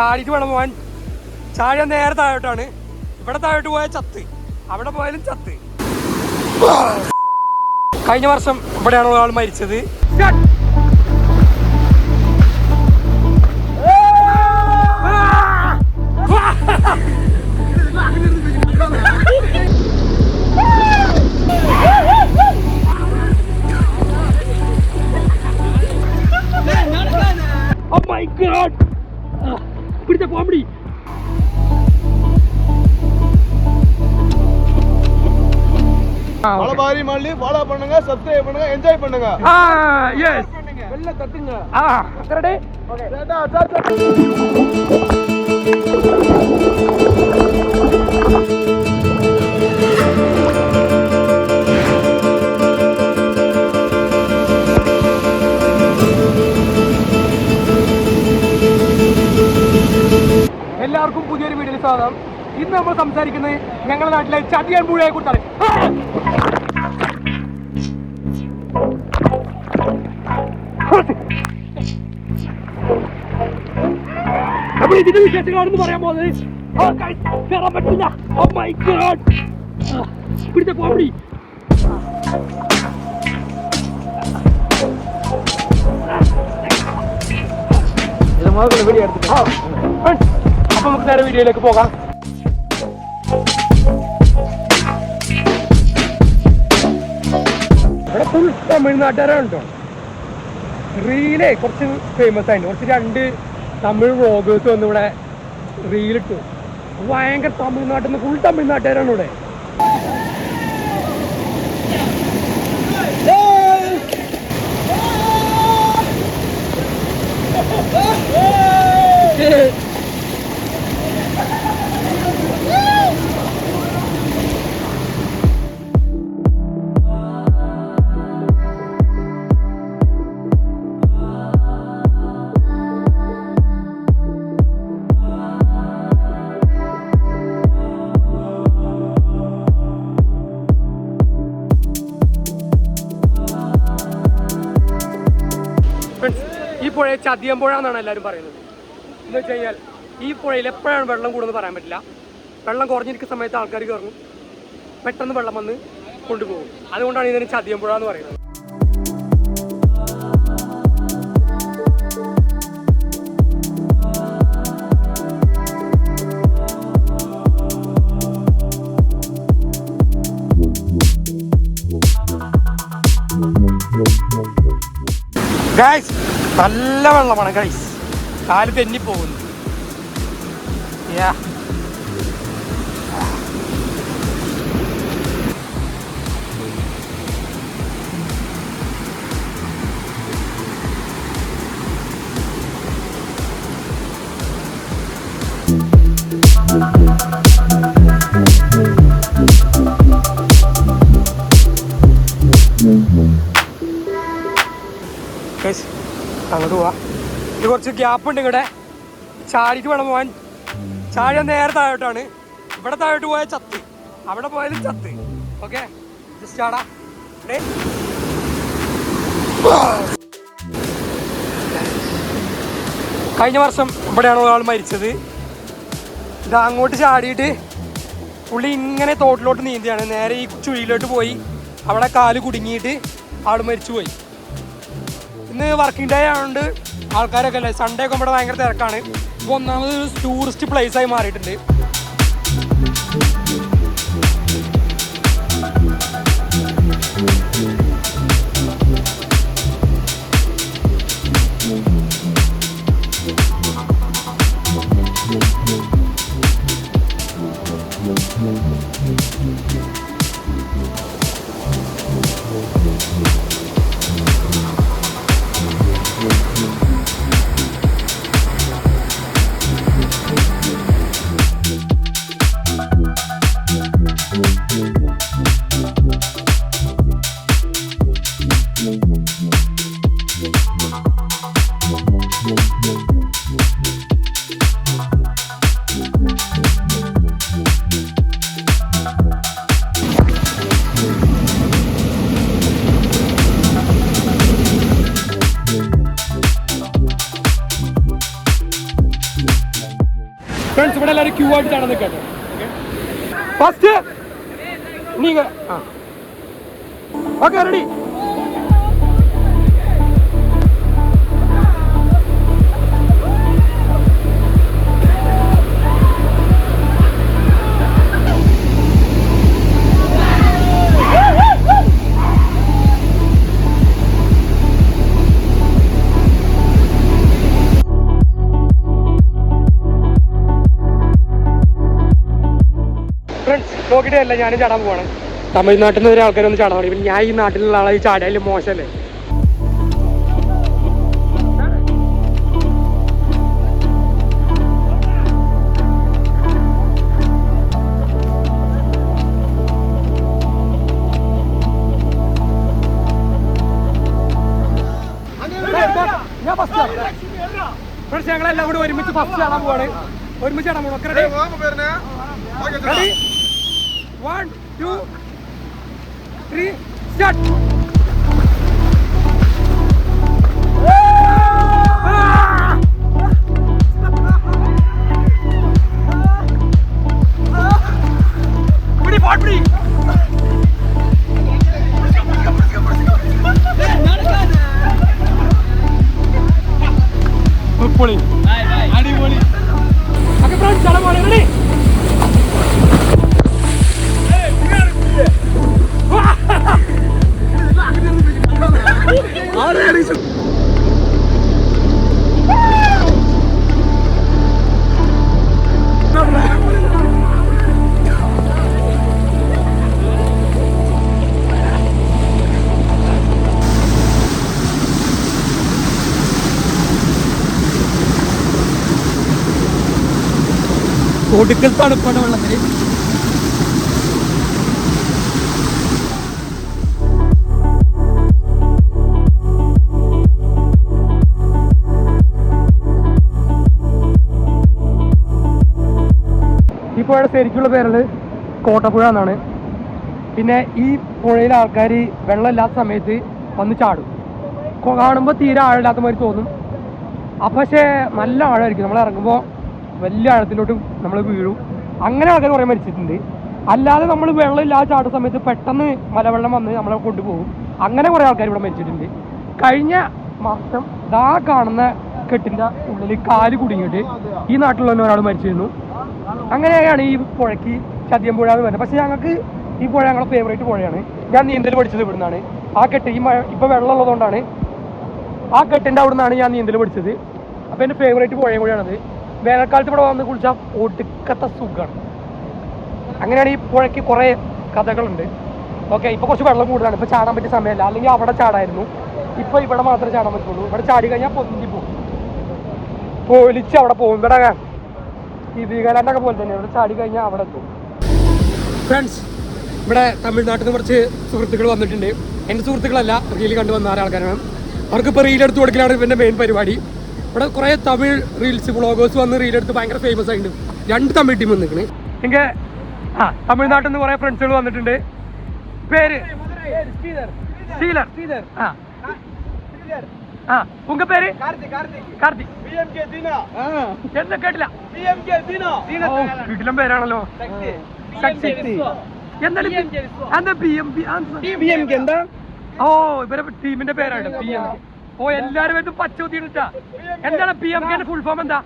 ചാടിയിട്ട് വേണം പോവാൻ. ചാടിയ നേരെ താഴോട്ടാണ്. ഇവിടെ താഴോട്ട് പോയാൽ ചത്ത്. അവിടെ പോയാലും ചത്ത്. കഴിഞ്ഞ വർഷം ഇവിടെയാണ് ഒരാൾ മരിച്ചത്. மழை மாறி மல்லி ஃபாலோ பண்ணுங்க சப்ஸ்கிரைப் பண்ணுங்க என்ஜாய் பண்ணுங்க ആ യെസ് வெளில தட்டுங்க ആ റെഡി சேட்டா, சேட்டா. എല്ലാവർക്കും പുതിയൊരു വീഡിയോയിൽ സ്വാഗതം ഇന്ന് നമ്മൾ സംസാരിക്കുന്നത് ഞങ്ങളുടെ നാട്ടിലെ ചതിയാൻ പുഴയെ കുറിച്ചാണ് ഓ മൈ ഗോഡ് അപ്പൊ നമുക്ക് നേരെ വീഡിയോയിലേക്ക് പോകാം ഫുൾ തമിഴ്നാട്ടുകാരാണ് കേട്ടോ റീലേ കുറച്ച് ഫേമസ് ആയിട്ട് കുറച്ച് രണ്ട് തമിഴ് വ്ളോഗേഴ്സ് വന്ന് ഇവിടെ റീലിട്ടു ഭയങ്കര തമിഴ്നാട്ടിൽ നിന്ന് ഫുൾ തമിഴ്നാട്ടുകാരാണ് ഇവിടെ. Friends, ഈ പുഴയെ ചതിയം പുഴ എന്നാണ് എല്ലാവരും പറയുന്നത്. എന്ന് വെച്ച് കഴിഞ്ഞാൽ ഈ പുഴയിൽ എപ്പോഴാണ് വെള്ളം കൂടുന്നത് പറയാൻ പറ്റില്ല. വെള്ളം കുറഞ്ഞിരിക്കുന്ന സമയത്ത് ആൾക്കാർ കയറും പെട്ടെന്ന് വെള്ളം വന്ന് കൊണ്ടുപോകും. അതുകൊണ്ടാണ് ഇതിന് ചതിയം പുഴ എന്ന് പറയുന്നത്. ഗൈസ് നല്ല വെള്ളമാണ് ഗൈസ് കാൽ തെന്നി പോകുന്നു അങ്ങോട്ട് പോവാം. ഇത് കുറച്ച് ഗ്യാപ്പ് ഉണ്ട് ഇവിടെ ചാടിക്ക് വേണം പോവാൻ. ചാടിയാൽ നേരെ താഴോട്ടാണ്. ഇവിടെ താഴോട്ട് പോയാൽ ചത്ത്. അവിടെ പോയാലും ചത്ത്. ഓക്കെ ജസ്റ്റ് ആടാ? കഴിഞ്ഞ വർഷം ഇവിടെയാണ് ഒരാൾ മരിച്ചത്. ഇത് അങ്ങോട്ട് ചാടിയിട്ട് പുള്ളി ഇങ്ങനെ തോട്ടിലോട്ട് നീന്തിയാണ്. നേരെ ഈ ചുഴിയിലോട്ട് പോയി. അവിടെ കാൽ കുടുങ്ങിയിട്ട് ആൾ മരിച്ചു പോയി ഇന്ന് വർക്കിംഗ് ഡേ ആയതുകൊണ്ട് ആൾക്കാരൊക്കെ അല്ലേ? സൺഡേ ഒക്കെ ഇവിടെ ഭയങ്കര തിരക്കാണ്. ഇപ്പോൾ ഒന്നാമത് ടൂറിസ്റ്റ് പ്ലേസ് ആയി മാറിയിട്ടുണ്ട്. ഫ്രണ്ട്സ് ഇവിടെ എല്ലാവരും ക്യൂ ആയിട്ടാണ് നിൽക്കട്ടെ ഫസ്റ്റ് നീ ആ. ഓക്കെ റെഡി ഫ്രണ്ട്സ് ഞാൻ ഞാനും ചാടാൻ പോവാണ്. തമിഴ്നാട്ടിൽ നിന്ന് ഒരു ആൾക്കാരൊന്ന് ചാടാൻ തുടങ്ങി. പിന്നെ ഞാൻ ഈ നാട്ടിലുള്ള ആളെ ഈ ചാടിയാലും മോശമല്ലേ? ഫ്രണ്ട്സ് ഞങ്ങളെല്ലാം കൂടി ഒരുമിച്ച് ഫസ്റ്റ് ചാടാൻ പോവാണ്. ഒരുമിച്ച് ചാടാൻ പോകണം വൺ ടു ത്രീ സ്റ്റാർട്ട് പൊളി അടിപൊളി. അപ്പൊ ഫ്രണ്ട്സ് അവിടെ പോളി ഒടുക്കൽ തണുപ്പാണ് വെള്ളത്തിൽ പുഴയുടെ ശരിക്കുള്ള പേരുള്ളത് കോട്ടപ്പുഴ എന്നാണ്. പിന്നെ ഈ പുഴയിലെ ആൾക്കാർ വെള്ളമില്ലാത്ത സമയത്ത് വന്ന് ചാടും. കാണുമ്പോൾ തീരെ ആഴമില്ലാത്ത മാതിരി തോന്നും. അപ്പം പക്ഷേ നല്ല ആഴമായിരിക്കും നമ്മൾ ഇറങ്ങുമ്പോൾ വലിയ ആഴത്തിലോട്ട് നമ്മൾ വീഴും. അങ്ങനെ ആൾക്കാർ കുറേ മരിച്ചിട്ടുണ്ട്. അല്ലാതെ നമ്മൾ വെള്ളമില്ലാതെ ചാടുന്ന സമയത്ത് പെട്ടെന്ന് മലവെള്ളം വന്ന് നമ്മളെ കൊണ്ടുപോകും. അങ്ങനെ കുറേ ആൾക്കാർ ഇവിടെ മരിച്ചിട്ടുണ്ട്. കഴിഞ്ഞ മാസം ദാ കാണുന്ന കെട്ടിന്റെ ഉള്ളിൽ കാൽ കുടുങ്ങിയിട്ട് ഈ നാട്ടിലുള്ള ഒരാൾ മരിച്ചിരുന്നു. അങ്ങനെയാണ് ഈ പുഴയ്ക്ക് പുഴ എന്ന് പറയുന്നത് പക്ഷെ ഞങ്ങൾക്ക് ഈ പുഴ ഞങ്ങളുടെ ഫേവറേറ്റ് പുഴയാണ്. ഞാൻ നീന്തൽ പഠിച്ചത് ഇവിടുന്നാണ്. ആ കെട്ട് ഈ മഴ ഇപ്പോൾ വെള്ളം ഉള്ളതുകൊണ്ടാണ് ആ കെട്ടിന്റെ അവിടെ നിന്നാണ് ഞാൻ നീന്തൽ പഠിച്ചത്. അപ്പോൾ എന്റെ ഫേവറേറ്റ് പുഴയും കൂടിയാണത്. വേനൽക്കാലത്ത് ഇവിടെ വന്ന് കുളിച്ചാൽ ഒടുക്കത്തെ സുഖമാണ്. അങ്ങനെയാണ് ഈ പുഴയ്ക്ക് കുറേ കഥകളുണ്ട്. ഓക്കെ ഇപ്പോൾ കുറച്ച് വെള്ളം കൂടുതലാണ്. ഇപ്പോൾ ചാടാൻ പറ്റിയ സമയമല്ല. അല്ലെങ്കിൽ അവിടെ ചാടായിരുന്നു. ഇപ്പോൾ ഇവിടെ മാത്രമേ ചാടാൻ പറ്റുള്ളൂ. ഇവിടെ ചാടി കഴിഞ്ഞാൽ പൊന്തി പോകും. പൊലിച്ച് അവിടെ പോകും. ഇവിടെ ഈ പോലെ തന്നെ. ഇവിടെ ചാടി കഴിഞ്ഞാൽ അവിടെ എത്തും. ഫ്രണ്ട്സ് ഇവിടെ തമിഴ്നാട്ടിൽ നിന്ന് കുറച്ച് സുഹൃത്തുക്കൾ വന്നിട്ടുണ്ട്. എന്റെ സുഹൃത്തുക്കളല്ല റീൽ കണ്ടു വന്ന ആൾക്കാരാണ്. അവർക്ക് ഇപ്പോൾ റീൽ എടുത്ത് കൊടുക്കലാണ് ഇവന്റെ മെയിൻ പരിപാടി. ഇവിടെ കുറേ തമിഴ് റീൽസ് ബ്ലോഗേഴ്സ് വന്ന് റീൽ എടുത്ത് ഭയങ്കര ഫേമസ് ആയിട്ടുണ്ട്. രണ്ട് തമിഴ് ടീം വന്നിരിക്കണേ. എനിക്ക് ആ തമിഴ്നാട്ടിൽ നിന്ന് കുറേ ഫ്രണ്ട്സുകൾ വന്നിട്ടുണ്ട്. പേര്? ശ്രീധർ. ആ. ആ ഉങ്ക പേര് കാർത്തിക് എന്ന് കേട്ടില്ല പേരാണല്ലോ ശക്തി ഓ ഇവരെ ടീമിന്റെ പേരാണ് പി എം ഓ എല്ലാരും വേണ്ടും പച്ച എന്താണ് പി എം കെന്റെ ഫുൾ ഫോം എന്താ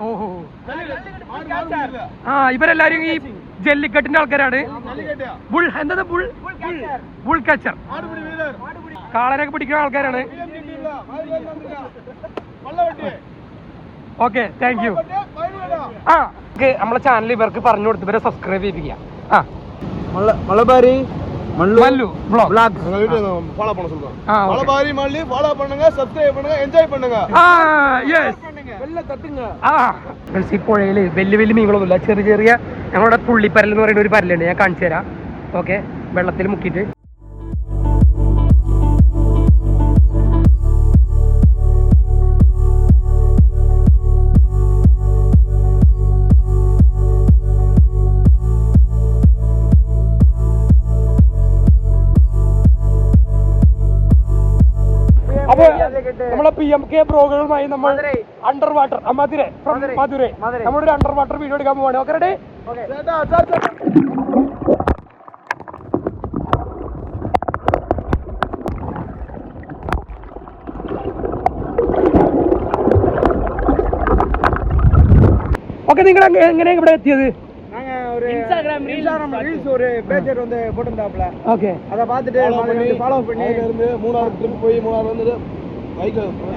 ഓഹോ ആ ഇവരെല്ലാരും ഈ ജല്ലിക്കെട്ടിന്റെ ആൾക്കാരാണ് ബുൾ എന്താ ബുൾ ബുൾ കച്ചർ மாடுபிடி வீரர் കാളനൊക്കെ പിടിക്കുന്ന ആൾക്കാരാണ് பிஎம்கே டீம்ல வல்லவட்டி ഓക്കെ താങ്ക് യു பயனுடா ആ നമുക്ക് നമ്മളെ ചാനൽ ഇവർക്ക് പറഞ്ഞു കൊടുത്ത് ഇവരെ സബ്സ്ക്രൈബ് ചെയ്യിപ്പിക്കുക ആ மலபாரி മല്ലു ബ്ലോഗ് எங்க வீடியோ ஃபாலோ பண்ண சொல்றோம் ആ okay. மலபாரி மல்லி ஃபாலோ பண்ணுங்க சப்ஸ்கிரைப் பண்ணுங்க என்ஜாய் பண்ணுங்க ആ യെസ് வெள்ள தட்டுங்க പുഴയിൽ വലിയ വലിയ മീനുകളൊന്നുമില്ല. ചെറിയ ചെറിയ ഞങ്ങളുടെ തുള്ളിപ്പരൽ എന്ന് പറയുന്ന ഒരു പരലുണ്ട്. ഞാൻ കാണിച്ചു തരാം ഓക്കെ വെള്ളത്തിൽ മുക്കിയിട്ട്. പി എം കെ ബ്രോകളുമായി നമ്മൾ അണ്ടർ വാട്ടർ മധുര മധുര നമ്മളൊരു അണ്ടർ വാട്ടർ വീഡിയോ എടുക്കാൻ പോവാണ് ഓക്കെ റെഡി ചേട്ടാ ചേട്ടാ ഓക്കെ നിങ്ങൾ എങ്ങനെ ഇവിടെ എത്തിയത് நாங்க ஒரு இன்ஸ்டாகிராம் இன்ஸ்டாகிராம் ரீல்ஸ் ஒரு பேஜர் வந்து போட்டிருந்தாப்ல ഓക്കെ அதை பார்த்துட்டு ஃபாலோ பண்ணி இருந்து மூணாறு ட்ரிப் போய் மூணாறு வந்து பைக்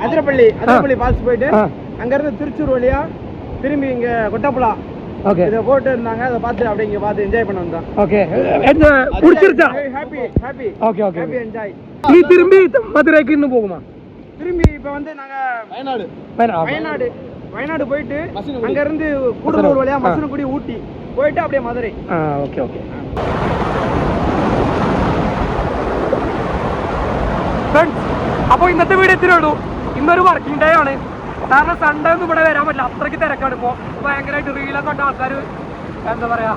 அதிரப்பள்ளி அதிரப்பள்ளி ஃபால்ஸ் போயிட்டு ஆ. அங்க இருந்து திருச்சூர் வழியா திரும்பி இங்க கொட்டப்புலா ഓക്കെ இதை போட்டு இருந்தாங்க அதை பார்த்து அப்படியே இங்க பார்த்து என்ஜாய் பண்ண வந்தோம் okay കുടിച്ചിരുച്ചാ happy happy okay okay happy enjoy നീ തിരുമ്പി മധുരയ്ക്ക് ഇന്ന് പോകുമാ திரும்பி இப்ப வந்து நாங்க வயநாடு வயநாடு வயநாடு போயிட்டு அங்க இருந்து கூடலூர் வழியா மசனக்குடி ஊட்டி போயிட்டு அப்படியே மதுரை ആ ഓക്കെ ഓക്കെ അപ്പോൾ ഇന്നത്തെ വീഡിയോ ഇത്രേ ഉള്ളൂ. ഇന്നൊരു വർക്കിംഗ് ഡേ ആണ്. കാരണം സൺഡേ ഒന്നും ഇവിടെ വരാൻ പറ്റില്ല. അത്രയ്ക്ക് തിരക്കാണ് ഇപ്പോൾ ഭയങ്കരമായിട്ട് റീലൊക്കെ കണ്ട ആൾക്കാർ എന്താ പറയാ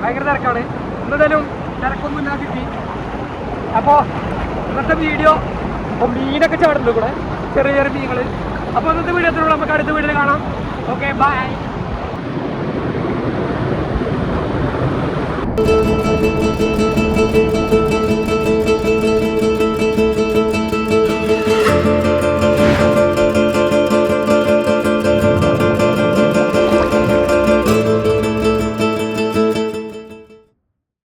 ഭയങ്കര തിരക്കാണ്. എന്തായാലും തിരക്കൊന്നും ഇല്ലാതെ കിട്ടി. അപ്പോൾ ഇന്നത്തെ വീഡിയോ അപ്പോൾ മീനൊക്കെ ചാടുന്നു കൂടെ ചെറിയ ചെറിയ മീനുകൾ അപ്പോൾ ഇന്നത്തെ വീഡിയോ എത്ര നമുക്ക് അടുത്ത വീഡിയോ കാണാം. Okay bye Thank